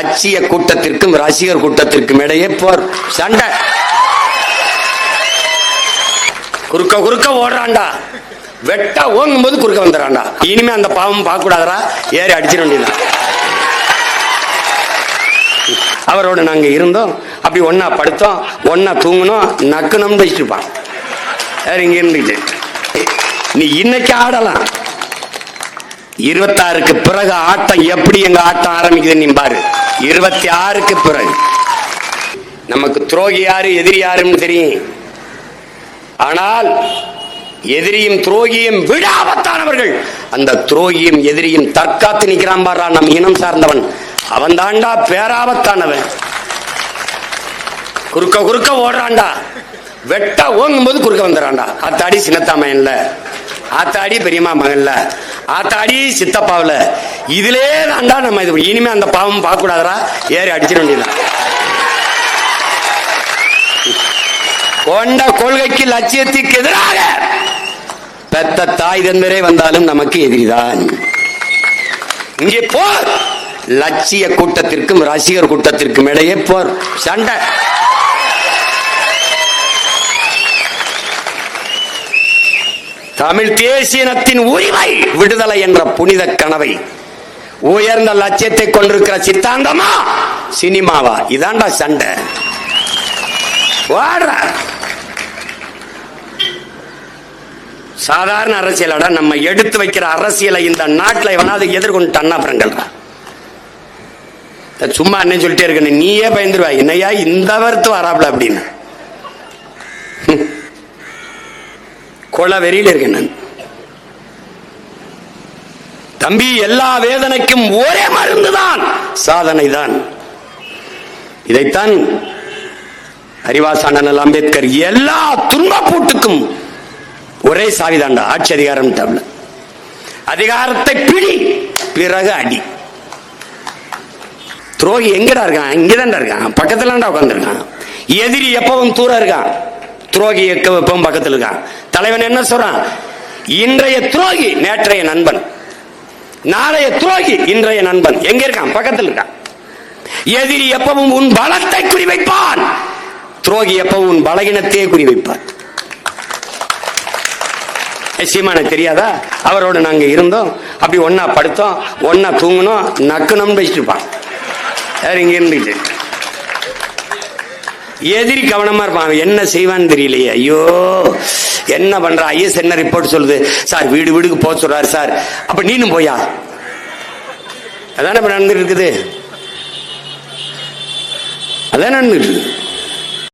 லட்சிய கூட்டத்திற்கும் ரசிகர் கூட்டத்திற்கும் இடையே போர். சண்டை. குறுக்க குறுக்க ஓடுறான்டா. வெட்ட ஓங்கும் போது குறுக்க வந்துடுறான்டா. இனிமே அந்த பாவம் பார்க்க கூடாதரா ஏறி அடிச்சிட வேண்டியதுதான் அவரோட நாங்க இருந்தோம். அப்படி ஒன்னா படுத்தோம். ஒன்னா தூங்கணும் நக்கணும்னு வச்சுட்டு இருப்பான். இங்க இருந்துட்டு நீ இன்னைக்கு ஆடலாம். இருபத்தாறுக்கு பிறகு ஆட்டம் எப்படி எங்க ஆட்டம் ஆரம்பிக்குது நீ பாரு. இருபத்தி ஆறுக்கு பிறகு. நமக்கு துரோகி யாரு எதிரி யாருன்னு தெரியும். ஆனால் எதிரியும் துரோகியும் விட ஆபத்தானவர்கள் அந்த துரோகியும் எதிரியும் தற்காத்து நிக்கிறான் பாரா நம் இனம் சார்ந்தவன். அவன் தாண்டா பேராபத்தானவன். குறுக்க குறுக்க ஓடுறான்டா. வெட்ட ஓங்கும் போது குறுக்க வந்துடுறான்டா. ஆத்தாடி சின்னத்தாமையன்ல ஆத்தாடி பெரியம்மா மகன்ல. ஆத்தாடி சித்தப்பாவில். இதிலே தாண்டா நம்ம இது இனிமே அந்த பாவம் பார்க்க கூடாதரா ஏறி அடிச்சிட வேண்டியதான் கொண்ட கொள்கைக்கு லட்சியத்துக்கு எதிராக பெத்த தாய் தந்தரே வந்தாலும் நமக்கு எதிரிதான். இங்கே போர். லட்சிய கூட்டத்திற்கும் ரசிகர் கூட்டத்திற்கும் இடையே போர். சண்டை. தமிழ் தேசியனத்தின் உரிமை விடுதலை என்ற புனித கனவை. உயர்ந்த லட்சியத்தை கொண்டிருக்கிற சித்தாந்தமா? சினிமாவா? இதாண்டா சண்டை. சாதாரண அரசியலடா நம்ம எடுத்து வைக்கிற அரசியலை இந்த நாட்டில் எவனாவது எதிர்கொண்டுட்டான்னா அப்புறங்கள்டா சும்மா என்ன சொல்லிட்டே இருக்கணும். நீயே பயந்துருவா. என்னையா இந்த வருத்து வராப்ல அப்படின்னு. கொலை வெறியில் இருக்கேன் நான். தம்பி எல்லா வேதனைக்கும் ஒரே மருந்துதான். சாதனை தான் இதைத்தான் அறிவாசானல் அம்பேத்கர் எல்லா துன்பப்பூட்டுக்கும் ஒரே சாவிதாண்டா. ஆட்சி அதிகாரம் தவிர அதிகாரத்தை பிடி பிறகு அடி. துரோகி எங்கடா இருக்கான்? இங்கதான்டா இருக்கான். பக்கத்துல உட்காந்துருக்கான் எதிரி எப்பவும் தூரம் இருக்கான். துரோகி எக்க- எப்பவும் பக்கத்துல இருக்கான். தலைவன் என்ன சொல்றான்? இன்றைய துரோகி நேற்றைய நண்பன். நாளைய துரோகி இன்றைய நண்பன். எங்க இருக்கான்? பக்கத்தில் இருக்கான். எதிரி எப்பவும் உன் பலத்தை குறிவைப்பான். துரோகி எப்பவும் உன் பலகீனத்தையே குறிவைப்பான். சீமான தெரியாதா? அவரோட நாங்க இருந்தோம். அப்படி ஒன்னா படுத்தோம். ஒன்னா தூங்கணும் நக்கணும்னு வச்சுட்டு இருப்பான். வேற இங்க இருந்துட்டு எதிரி கவனமா இருப்பான் என்ன செய்வான்னு தெரியலையே. ஐயோ என்ன பண்ற? ஐஎஸ் என்ன ரிப்போர்ட் சொல்லுது? சார் வீடு வீடுக்கு போக சொல்றாரு சார். அப்ப நீனும் போயா? அதான இப்ப நடந்துட்டு இருக்குது. அதான் நடந்துட்டு இருக்குது.